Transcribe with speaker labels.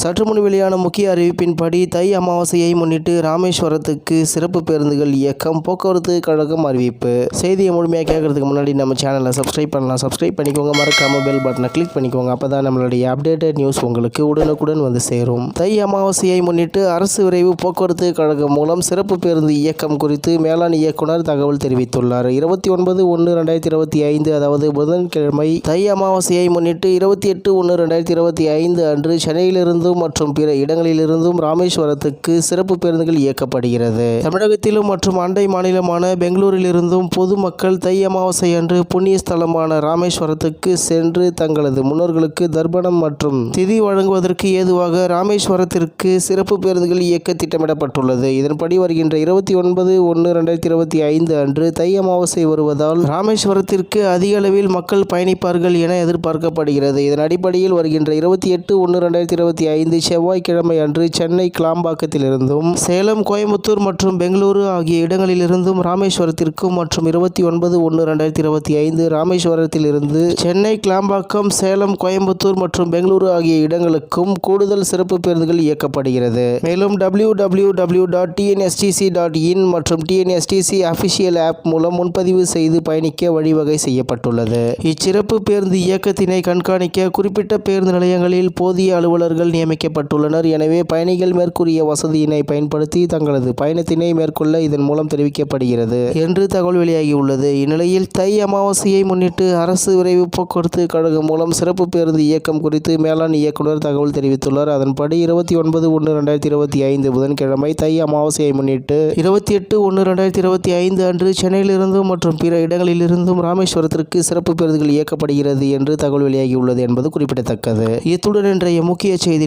Speaker 1: சற்று முன் வெளியான முக்கிய அறிவிப்பின்படி தை அமாவாசையை முன்னிட்டு ராமேஸ்வரத்துக்கு சிறப்பு பேருந்துகள் இயக்கம் போக்குவரத்து கழகம் அறிவிப்பு. செய்தியை முழுமையாக கேட்கறதுக்கு முன்னாடி நம்ம சேனலை சப்ஸ்கிரைப் பண்ணலாம். சப்ஸ்கிரைப் பண்ணிக்கோங்க. மறக்காம பெல் பட்டனை கிளிக் பண்ணிக்கோங்க. அப்போ தான் நம்மளுடைய அப்டேட்டட் நியூஸ் உங்களுக்கு உடனுக்குடன் வந்து சேரும். தை அமாவாசையை முன்னிட்டு அரசு விரைவு போக்குவரத்து கழகம் மூலம் சிறப்பு பேருந்து இயக்கம் குறித்து மேலாண் இயக்குனர் தகவல் தெரிவித்துள்ளார். இருபத்தி ஒன்பது ஒன்று ரெண்டாயிரத்தி இருபத்தி ஐந்து அதாவது புதன்கிழமை தை அமாவாசையை முன்னிட்டு இருபத்தி எட்டு ஒன்று ரெண்டாயிரத்தி இருபத்தி ஐந்து அன்று சென்னையிலிருந்தும் மற்றும் பிற இடங்களிலிருந்தும் ராமேஸ்வரத்துக்கு சிறப்பு பேருந்துகள் இயக்கப்படுகிறது. தமிழகத்திலும் மற்றும் அண்டை மாநிலமான பெங்களூரிலிருந்தும் பொதுமக்கள் தை அமாவாசை அன்று புண்ணிய ஸ்தலமான ராமேஸ்வரத்துக்கு சென்று தங்களது முன்னோர்களுக்கு தர்ப்பணம் மற்றும் திதி வழங்குவதற்கு ஏதுவாக ராமேஸ்வரத்திற்கு சிறப்பு பேருந்துகள் இயக்க திட்டமிடப்பட்டுள்ளது. இதன்படி வருகின்ற இருபத்தி ஒன்பது ஒன்று ரெண்டாயிரத்தி இருபத்தி ஐந்து அன்று தை அமாவாசை வருவதால் ராமேஸ்வரத்திற்கு அதிக அளவில் மக்கள் பயணிப்பார்கள் என எதிர்பார்க்கப்படுகிறது. இதன் அடிப்படையில் வருகின்ற இருபத்தி எட்டு ஒன்று ரெண்டாயிரத்தி இருபத்தி ஐந்து செவ்வாய்க்கிழமை அன்று சென்னை கிளாம்பாக்கத்திலிருந்தும் சேலம் கோயம்புத்தூர் மற்றும் பெங்களூரு ஆகிய இடங்களிலிருந்தும் ராமேஸ்வரத்திற்கும் மற்றும் இருபத்தி ஒன்பது ஒன்று ரெண்டாயிரத்தி இருபத்தி ஐந்து ராமேஸ்வரத்திலிருந்து சென்னை கிளாம்பாக்கம் சேலம் கோயம்புத்தூர் மற்றும் பெங்களூரு ஆகிய இடங்களுக்கும் கூடுதல் சிறப்பு பேருந்துகள் இயக்கப்படுகிறது. மேலும் W W W dot TNSTC dot in மற்றும் டிஎன்எஸ்டிசி அஃபிஷியல் ஆப் மூலம் முன்பதிவு செய்து பயணிக்க வழிவகை செய்யப்பட்டுள்ளது. இச்சிறப்பு பேருந்து இயக்கத்தினை கண்காணிக்க குறிப்பிட்ட பேருந்து நிலையங்களில் போதிய அலுவலர்கள் நியமிக்கப்பட்டுள்ளனர். எனவே பயணிகள் மேற்கூறிய வசதியினை பயன்படுத்தி தங்களது பயணத்தினை மேற்கொள்ள இதன் மூலம் தெரிவிக்கப்படுகிறது. என்று தகவல் வெளியாகியுள்ளது. இந்நிலையில் தை அமாவாசையை முன்னிட்டு அரசு விரைவு போக்குவரத்து கழகம் மூலம் சிறப்பு பேருந்து இயக்கம் குறித்து மேலாண் இயக்குனர் தகவல் தெரிவித்துள்ளார். அதன்படி இருபத்தி ஒன்பது ஒன்று ரெண்டாயிரத்தி இருபத்தி ஐந்து புதன்கிழமை தை அமாவாசையை முன்னிட்டு இருபத்தி எட்டு ஒன்று ரெண்டாயிரத்தி இருபத்தி ஐந்து அன்று சென்னையிலிருந்தும் மற்றும் பிற இடங்களிலிருந்தும் ராமேஸ்வரத்திற்கு சிறப்பு பேருந்துகள் இயக்கப்படுகிறது என்று தகவல் வெளியாகியுள்ளது என்பது குறிப்பிடத்தக்கது. இத்துடன் இன்றைய முக்கிய செய்தி